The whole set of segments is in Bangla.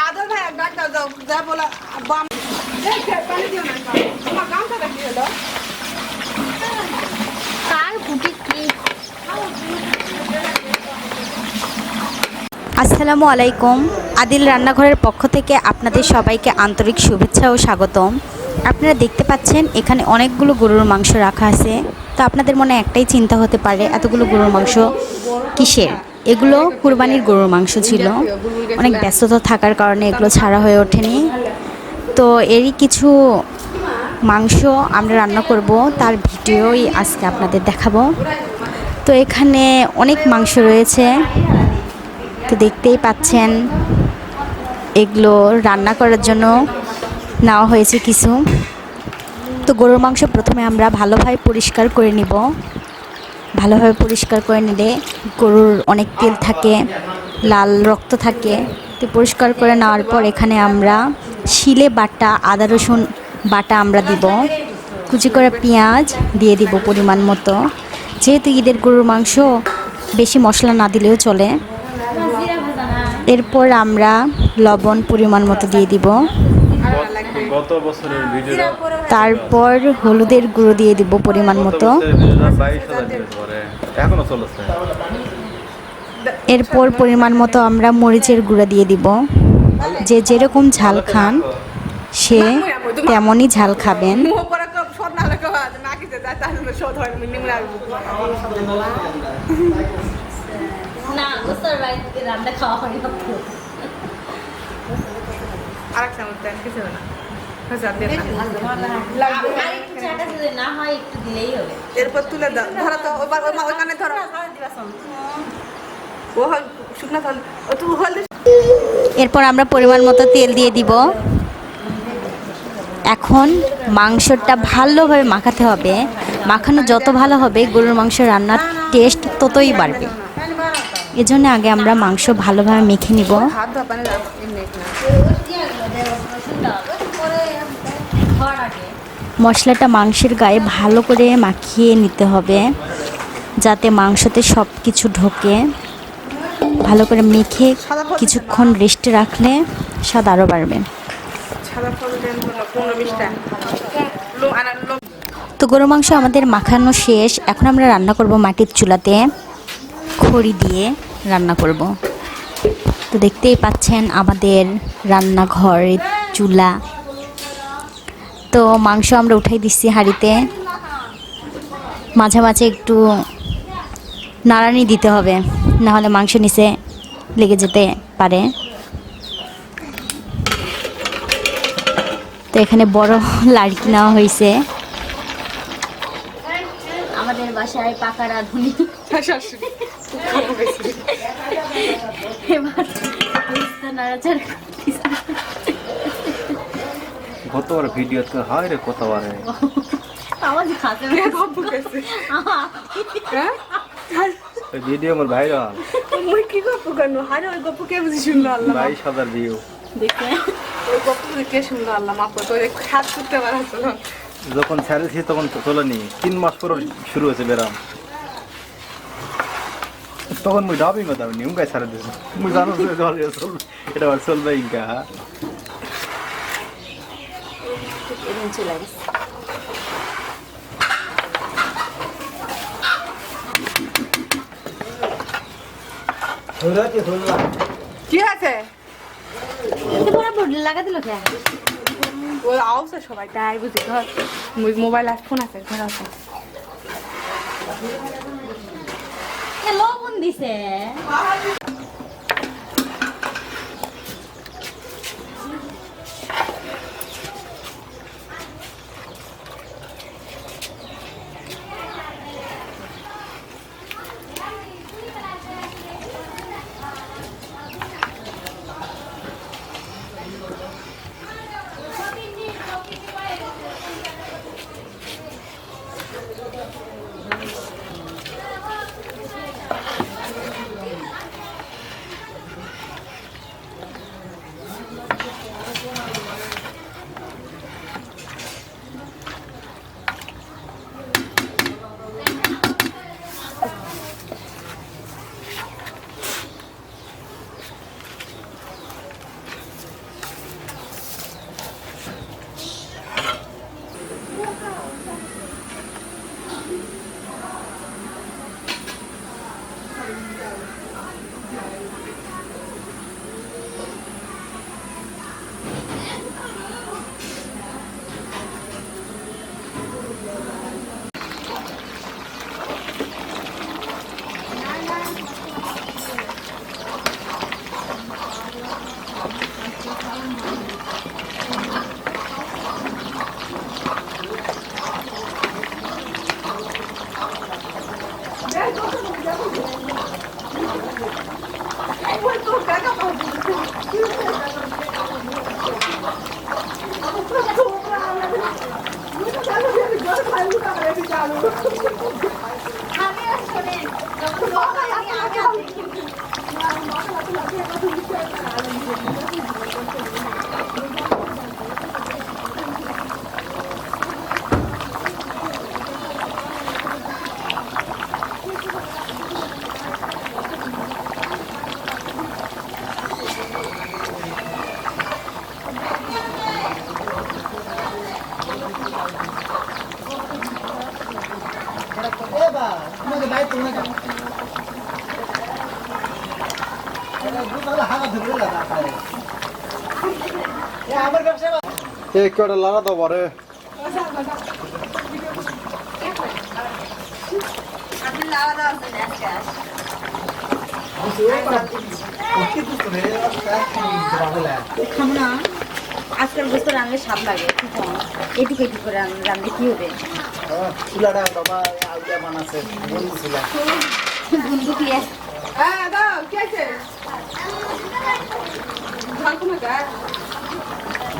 আদর ভাই এক ডাক দাও যাও যা বলা বাম এই ফের পানি দিও না তোমার গামছাটা কি হলো কার বুটিক কি আসসালামু আলাইকুম। আদিল রান্নাঘরের পক্ষ থেকে আপনাদের সবাইকে আন্তরিক শুভেচ্ছা ও স্বাগতম। আপনারা দেখতে পাচ্ছেন, এখানে অনেকগুলো গরুর মাংস রাখা আছে। তো আপনাদের মনে একটাই চিন্তা হতে পারে, এতগুলো গরুর মাংস কিসের? এগুলো কুরবানির গরুর মাংস ছিল। অনেক ব্যস্ততা থাকার কারণে এগুলো ছাড়া হয়ে ওঠেনি। তো এরই কিছু মাংস আমরা রান্না করব, তার ভিডিওই আজকে আপনাদের দেখাবো। তো এখানে অনেক মাংস রয়েছে। তো দেখতেই পাচ্ছেন, এগুলো রান্না করার জন্য নেওয়া হয়েছে কিছু। তো গরুর মাংস প্রথমে আমরা ভালোভাবে পরিষ্কার করে নিব। ভালোভাবে পরিষ্কার করে নিলে গরুর অনেক তেল থাকে, লাল রক্ত থাকে। তো পরিষ্কার করে নেওয়ার পর এখানে আমরা শিলে বাটা, আদা রসুন বাটা আমরা দিব। কুচি করে পেঁয়াজ দিয়ে দিব পরিমাণ মতো। যেহেতু ঈদের গরুর মাংস বেশি মশলা না দিলেও চলে এরপর আমরা লবণ পরিমাণ মতো দিয়ে দিব। গত বছরের ভিডিওটা তারপর হলুদের গুঁড়ো দিয়ে দিব পরিমাণ মতো। এরপর পরিমাণ মতো আমরা মরিচের গুঁড়ো দিয়ে দিব। যে যেরকম ঝাল খান সে তেমনই ঝাল খাবেন। না বাড়িতে রান্না খাওয়া হয় না। চামচ দেন কিছু না। এরপর তুলে দাও। ধরো তো ধরো। ও শুকনা তো হলদি এরপর আমরা পরিমাণ মতো তেল দিয়ে দিব। এখন মাংসটা ভালোভাবে মাখাতে হবে। মাখানো যত ভালো হবে গরুর মাংস রান্নার টেস্ট ততই বাড়বে। এজন্য আগে আমরা মাংস ভালোভাবে মেখে নিব। মশলাটা মাংসের গায়ে ভালো করে মাখিয়ে নিতে হবে, যাতে মাংসতে সব কিছু ঢোকে। ভালো করে মেখে কিছুক্ষণ রেস্টে রাখলে স্বাদ আরও বাড়বে। তো গরু মাংস আমাদের মাখানো শেষ। এখন আমরা রান্না করব মাটির চুলাতে খড়ি দিয়ে। রান্না করব। তো দেখতেই পাচ্ছেন আমাদের রান্নাঘরের চুলা। তো মাংস আমরা উঠাই দিচ্ছি হাঁড়িতে। মাঝে মাঝে একটু নাড়ানি দিতে হবে না হলে মাংস নিচে লেগে যেতে পারে। তো এখানে বড় লাড়কি নেওয়া হয়েছে। আমাদের বাসায় পাকা রাঁধুনি। শাশুড়ি এবার নাড়াচাড়া করতেছে। ভিডিও তো হয় রে কতবারে খাতে গপ্প ভিডিও আমার মুই কি গপ্প কেন হারে ওই গপ্প কে বুঝি শুনলো আল্লাহ ভিউ দেখে। ওই গপ্প কে শুনলো আল্লাহ মাপ তো করতে যখন ছেড়েছি তখন তো চলেনি তিন মাস পর শুরু হয়েছে বেরাম তখন মুই ডাবিং কথা নি উঙ্গাই ছাড়ে দিয়েছি মুই জানো যে চলবে এটা আবার চলবে ইনকা। কি আছে লাগা দিল কে? আওসে সবাই তাই বুঝি ধর মোবাইল আছে ফোন আছে ঘর আছে। লবণ দিছে। এ কটা লাড়া দাও খাব আজকাল বুঝতে রান্নার স্বাদ লাগে এটুকু এটুকু করে রান্না কি হবে চুলাটা বাবা আইডিয়া বানাচ্ছে বন্ধু চুলা বন্ধু কি হ্যাঁ দাও কি আছে?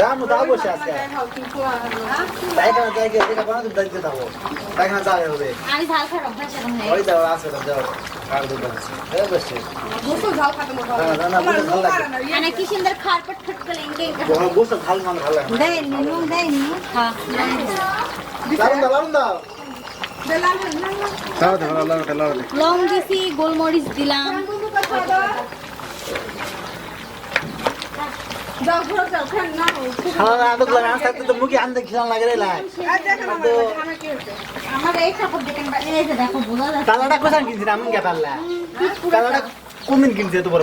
দাম দাও বসে আজকে। পায়খানা জায়গা যেটা বানাতে দাইতে দাও পায়খানা যাবে হবে আমি ঝাল নেই। ওই দাও আছে দাও দাও। কার দোকান আছে। এই বসে। বসে ঝাল খাতে হ্যাঁ, না, না, বসে ঝাল লাগে। মানে কি সুন্দর খারপট ফট করে ইনকে বসে ঝাল মান ভালো দেয় নুন দেয় নুন হ্যাঁ লারুন দাও লারুন দাও। লং দিছি গোলমরিচ দিলাম। কোনদিন কিনছি এত বড়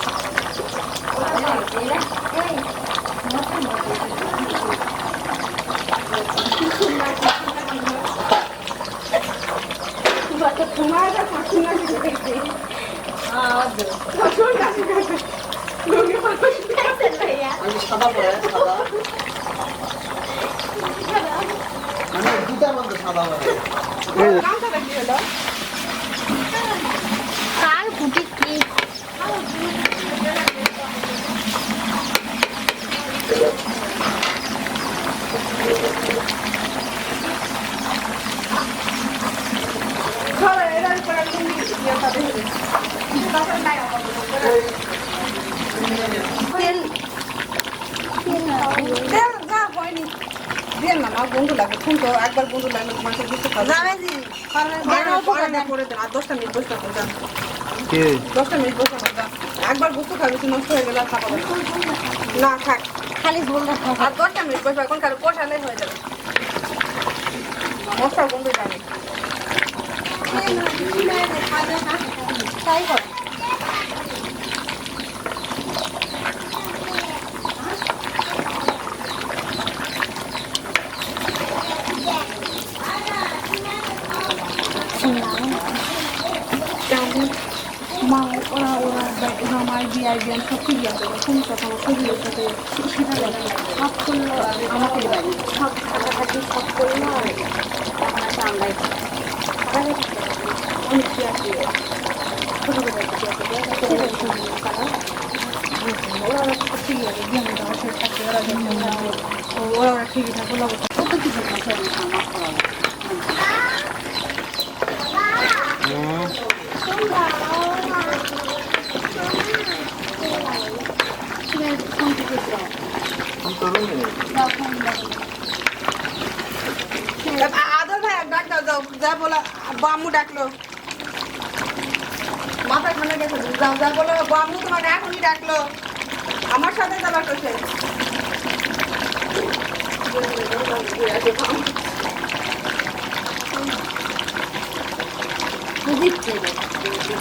দিয়ে না মা বন্ধু লাগে ফোন তো একবার বন্ধু লাগলে তোমার সাথে বুঝতে পারবে করে দেন আর দশটা মিনিট বসতে হবে যান। কে দশটা মিনিট বসতে হবে একবার বুঝতে পারবে নষ্ট হয়ে গেলে আর খাব না। থাক খালি রাখা আর দশটা মিনিট বসবে এখন কারও কষালে হয়ে যাবে মশলা বন্ধু জানি তাই কর মা ওরা ওরা ওরা মায়ের বিয়ে বিয়ান সব ঠিক আছে। কথা আমার শরীরের সাথে সেটা লাগে সব করল আমাকে বাড়ি সব কাটাকাটি সব করল আর সামলাই অনেক আছে? আছে? ওরা ঠিক আছে ওরা ওরা ওরা থাকে আদর ভাই ডাক দাও যাও যা বলা, বামু ডাকলো। মাথা ঠান্ডা গেছে যাও যা বলো, বামু তোমাকে এখনই ডাকলো। আমার সাথে যাবার করছে দিচ্ছে কি